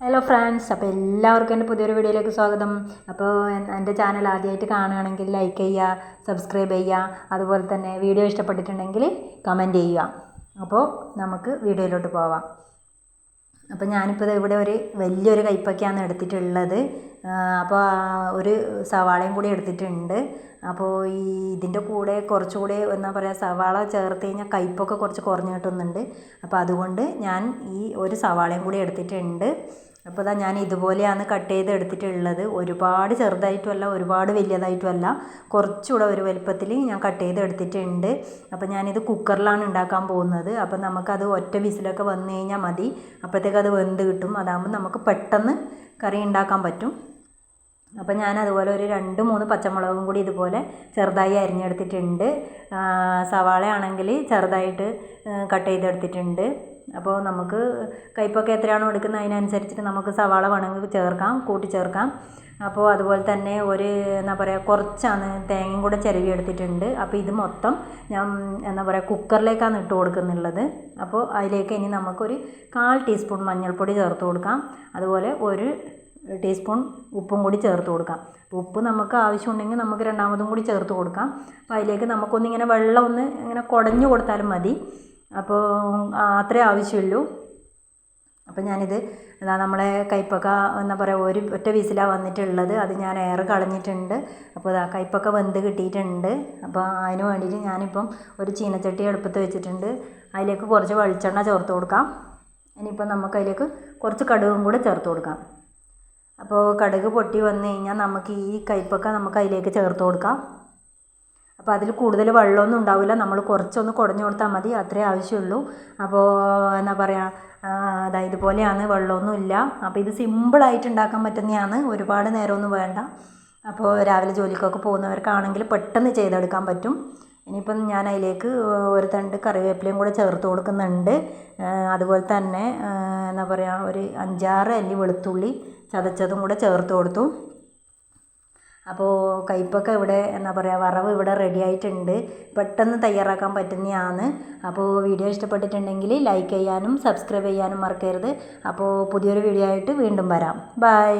Hello friends അപ്പോൾ എല്ലാവർക്കും എന്റെ പുതിയൊരു വീഡിയോയിലേക്ക് സ്വാഗതം. അപ്പോൾ എൻ- എന്റെ ചാനൽ ആദ്യമായിട്ട് കാണുകയാണെങ്കിൽ ലൈക്ക് ചെയ്യുക സബ്സ്ക്രൈബ് ചെയ്യുക അതുപോലെ തന്നെ വീഡിയോ ഇഷ്ടപ്പെട്ടിട്ടുണ്ടെങ്കിൽ കമന്റ് ചെയ്യുക. അപ്പോൾ നമുക്ക് വീഡിയോയിലോട്ട് പോവാം. അപ്പോൾ ഞാനിപ്പോൾ ഇവിടെ ഒരു വലിയൊരു കൈപ്പക്കയാണ് എടുത്തിട്ടുള്ളത്. അപ്പോൾ ഒരു സവാളയും കൂടി എടുത്തിട്ടുണ്ട്. അപ്പോൾ ഈ ഇതിന്റെ കൂടെ കുറച്ചുകൂടി എന്താ പറയുക സവാള ചേർത്ത് കഴിഞ്ഞാൽ കയ്പ്പൊക്കെ കുറച്ച് കുറഞ്ഞ് കിട്ടുന്നുണ്ട്. അപ്പോൾ അതുകൊണ്ട് ഞാൻ ഈ ഒരു സവാളയും കൂടി എടുത്തിട്ടുണ്ട്. അപ്പോൾ ഞാൻ ഇതുപോലെയാണ് കട്ട് ചെയ്ത് എടുത്തിട്ടുള്ളത്. ഒരുപാട് ചെറുതായിട്ടുമല്ല ഒരുപാട് വലിയതായിട്ടുമല്ല. കുറച്ചുകൂടെ ഒരു വലുപ്പത്തിൽ ഞാൻ കട്ട് ചെയ്ത് എടുത്തിട്ടുണ്ട്. അപ്പോൾ ഞാനിത് കുക്കറിലാണ് ഉണ്ടാക്കാൻ പോകുന്നത്. അപ്പോൾ നമുക്കത് ഒറ്റ വിസിലൊക്കെ വന്നു കഴിഞ്ഞാൽ മതി. അപ്പോഴത്തേക്ക് അത് വെന്ത് കിട്ടും. അതാകുമ്പോൾ നമുക്ക് പെട്ടെന്ന് കറി ഉണ്ടാക്കാൻ പറ്റും. അപ്പോൾ ഞാൻ അതുപോലെ ഒരു രണ്ട് മൂന്ന് പച്ചമുളകും കൂടി ഇതുപോലെ ചെറുതായി അരിഞ്ഞെടുത്തിട്ടുണ്ട്. സവാളയാണെങ്കിൽ ചെറുതായിട്ട് കട്ട് ചെയ്തെടുത്തിട്ടുണ്ട്. അപ്പോൾ നമുക്ക് കയ്പ്പൊക്കെ എത്രയാണോ എടുക്കുന്നത് അതിനനുസരിച്ചിട്ട് നമുക്ക് സവാള വേണമെങ്കിൽ ചേർക്കാം കൂട്ടിച്ചേർക്കാം അപ്പോൾ അതുപോലെ തന്നെ ഒരു എന്താ പറയുക കുറച്ചാണ് തേങ്ങയും കൂടെ ചിരവി എടുത്തിട്ടുണ്ട്. അപ്പോൾ ഇത് മൊത്തം ഞാൻ എന്താ പറയുക കുക്കറിലേക്കാണ് ഇട്ട് കൊടുക്കുന്നുള്ളത്. അപ്പോൾ അതിലേക്ക് ഇനി നമുക്കൊരു കാൽ ടീസ്പൂൺ മഞ്ഞൾപ്പൊടി ചേർത്ത് കൊടുക്കാം. അതുപോലെ ഒരു ടീസ്പൂൺ ഉപ്പും കൂടി ചേർത്ത് കൊടുക്കാം. ഉപ്പ് നമുക്ക് ആവശ്യമുണ്ടെങ്കിൽ നമുക്ക് രണ്ടാമതും കൂടി ചേർത്ത് കൊടുക്കാം. അപ്പോൾ അതിലേക്ക് നമുക്കൊന്നിങ്ങനെ വെള്ളം ഒന്ന് ഇങ്ങനെ കുടഞ്ഞു കൊടുത്താലും മതി. അപ്പോൾ അത്രേ ആവശ്യമുള്ളൂ. അപ്പോൾ ഞാനിത് എന്താ നമ്മളെ കൈപ്പക്ക എന്താ പറയുക ഒരു ഒറ്റ വിസിലാണ് വന്നിട്ടുള്ളത്. അത് ഞാൻ എയർ കളഞ്ഞിട്ടുണ്ട്. അപ്പോൾ ഇതാ കൈപ്പക്ക വെന്ത് കിട്ടിയിട്ടുണ്ട്. അപ്പോൾ അതിന് വേണ്ടിയിട്ട് ഞാനിപ്പം ഒരു ചീനച്ചട്ടി അടുപ്പത്ത് വെച്ചിട്ടുണ്ട്. അതിലേക്ക് കുറച്ച് വെളിച്ചെണ്ണ ചേർത്ത് കൊടുക്കാം. ഇനിയിപ്പം നമുക്ക് അതിലേക്ക് കുറച്ച് കടുകും കൂടെ ചേർത്ത് കൊടുക്കാം. അപ്പോൾ കടുക് പൊട്ടി വന്നു കഴിഞ്ഞാൽ നമുക്ക് ഈ കയ്പ്പൊക്കെ നമുക്ക് അതിലേക്ക് ചേർത്ത് കൊടുക്കാം. അപ്പോൾ അതിൽ കൂടുതൽ വെള്ളമൊന്നും ഉണ്ടാവില്ല നമ്മൾ കുറച്ചൊന്ന് കുടഞ്ഞു കൊടുത്താൽ മതി. അത്രേ ആവശ്യമുള്ളൂ. അപ്പോൾ എന്താ പറയുക അതാ ഇതുപോലെയാണ്. വെള്ളമൊന്നും ഇല്ല അപ്പോൾ ഇത് സിമ്പിളായിട്ട് ഉണ്ടാക്കാൻ പറ്റുന്നതാണ്. ഒരുപാട് നേരമൊന്നും വേണ്ട. അപ്പോൾ രാവിലെ ജോലിക്കൊക്കെ പോകുന്നവർക്കാണെങ്കിൽ പെട്ടെന്ന് ചെയ്തെടുക്കാൻ പറ്റും. ഇനിയിപ്പം ഞാൻ അതിലേക്ക് ഒരു തണ്ട് കറിവേപ്പിലയും കൂടെ ചേർത്ത് കൊടുക്കുന്നുണ്ട്. അതുപോലെ തന്നെ എന്താ പറയുക ഒരു അഞ്ചാറ് അല്ലി വെളുത്തുള്ളി ചതച്ചതും കൂടെ ചേർത്ത് കൊടുത്തു. അപ്പോൾ കയ്പ്പൊക്കെ ഇവിടെ എന്താ പറയുക വറവ് ഇവിടെ റെഡി ആയിട്ടുണ്ട്. പെട്ടെന്ന് തയ്യാറാക്കാൻ പറ്റുന്നതാണ്. അപ്പോൾ വീഡിയോ ഇഷ്ടപ്പെട്ടിട്ടുണ്ടെങ്കിൽ ലൈക്ക് ചെയ്യാനും സബ്സ്ക്രൈബ് ചെയ്യാനും മറക്കരുത്. അപ്പോൾ പുതിയൊരു വീഡിയോ ആയിട്ട് വീണ്ടും വരാം. ബൈ